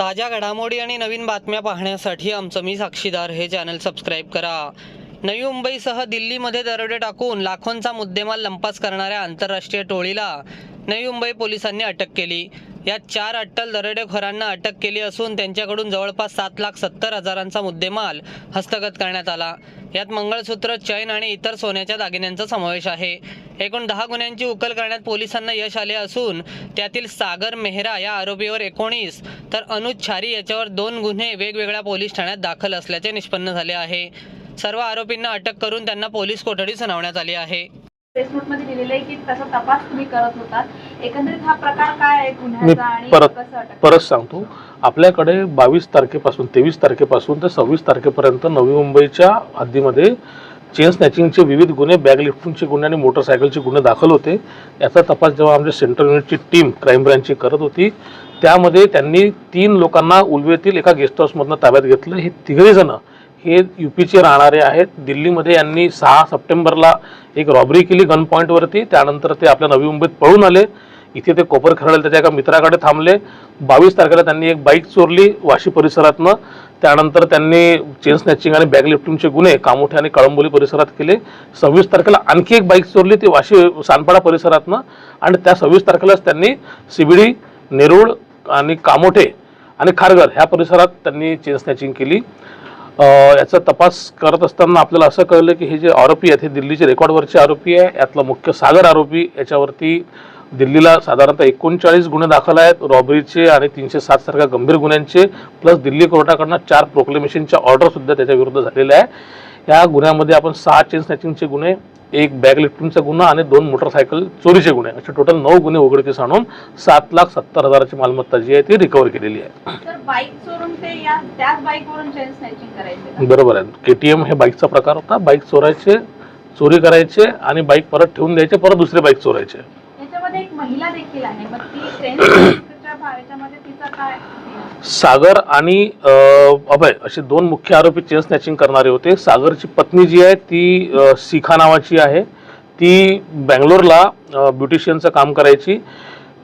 ताज्या घडामोडी आणि नवीन बातम्या पाहण्यासाठी आमचं मी साक्षीदार. हे चॅनल सबस्क्राईब करा. नवी मुंबईसह दिल्लीमध्ये दरोडे टाकून लाखोंचा मुद्देमाल लंपास करणाऱ्या आंतरराष्ट्रीय टोळीला नवी मुंबई पोलिसांनी अटक केली. यात चार अट्टल दरोडेखोरांना अटक केली असून त्यांच्याकडून जवळपास सात लाख सत्तर हजारांचा मुद्देमाल हस्तगत करण्यात आला. यात मंगळसूत्र चैन आणि इतर सोन्याच्या दागिन्यांचा समावेश आहे. एकूण दहा गुन्ह्यांची उकल करण्यात पोलिसांना यश आले असून त्यातील सागर मेहरा या आरोपीवर एकोणीस तर अनुज छारी याच्यावर दोन गुन्हे वेगवेगळ्या पोलीस ठाण्यात दाखल असल्याचे निष्पन्न झाले आहे. सर्व आरोपींना अटक करून त्यांना पोलीस कोठडी सुनावण्यात आली आहे. फेसबुकमध्ये दिलेलं आहे की तसा तपास तुम्ही करत होतात. एकंदरीत हा प्रकार काय आहे मी गुन्ह्याचा आणि परत कसं अटक परत सांगतो. आपल्याकडे बावीस तारखेपासून तेवीस तारखेपासून ते सव्वीस तारखेपर्यंत नवी मुंबईच्या हद्दीमध्ये चेन स्नॅचिंगचे विविध गुन्हे बॅग लिफ्टिंगचे गुन्हे आणि मोटरसायकलचे गुन्हे दाखल होते. याचा तपास जेव्हा आमच्या सेंट्रल युनिटची टीम क्राईम ब्रँचची करत होती त्यामध्ये त्यांनी तीन लोकांना उलवेतील एका गेस्ट हाऊसमधनं ताब्यात घेतलं. हे तिघे जण हे युपीचे राहणारे आहेत. दिल्लीमध्ये यांनी सहा सप्टेंबरला एक रॉबरी केली गन पॉईंटवरती त्यानंतर ते आपल्या नवी मुंबईत पळून आले. इथे ते कोपर खरडले त्याच्या एका मित्राकडे थांबले. बावीस तारखेला त्यांनी एक बाईक चोरली वाशी परिसरातनं. त्यानंतर त्यांनी चेन स्नॅचिंग आणि बॅग लिफ्टिंगचे गुन्हे कामोठे आणि कळंबोली परिसरात केले. सव्वीस तारखेला आणखी एक बाईक चोरली ती वाशी सानपाडा परिसरातनं. आणि त्या सव्वीस तारखेलाच त्यांनी सिबिडी नेरूळ आणि कामोठे आणि खारघर ह्या परिसरात त्यांनी चेन स्नॅचिंग केली. याचा तपास करत असताना आपल्याला असं कळलं की हे जे आरोपी आहेत हे दिल्लीचे रेकॉर्डवरचे आरोपी आहे. यातला मुख्य सागर आरोपी याच्यावरती दिल्लीला साधारणतः एकोणचाळीस गुन्हे दाखल आहेत. रॉबरीचे आणि तीनशे सात सारख्या गंभीर गुन्ह्यांचे प्लस दिल्ली कोर्टाकडनं चार प्रोक्लेमेशनच्या ऑर्डरसुद्धा त्याच्याविरुद्ध त्याच्या विरुद्ध झालेल्या आहे या गुन्ह्यामध्ये आपण सहा चेन स्नॅचिंगचे गुन्हे एक बॅग लिफ्टिंगचा गुन्हा आणि दोन मोटरसायकल चोरीचे गुन्हे. असे टोटल नऊ गुन्हे उघडकीस आणून सात लाख सत्तर हजाराची मालमत्ता जी आहे ती रिकव्हर केलेली आहे? बरोबर आहे के? टी एम हे बाईकचा प्रकार होता. बाईक चोरायचे चोरी करायचे आणि बाईक परत ठेवून द्यायचे परत दुसरे बाईक चोरायचे. एक महिला देखील आहे सागर आणि अभय असे दोन मुख्य आरोपी चेन स्नॅचिंग करणारे होते. सागरची पत्नी जी आहे ती शिखा नावाची आहे. ती बँगलोरला ब्युटिशियनचं काम करायची.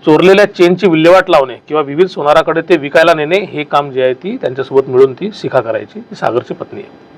चोरलेल्या चेनची विल्हेवाट लावणे किंवा विविध सोनाराकडे ते विकायला नेणे हे काम जे आहे ती त्यांच्यासोबत मिळून ती शिखा करायची. ती सागरची पत्नी आहे.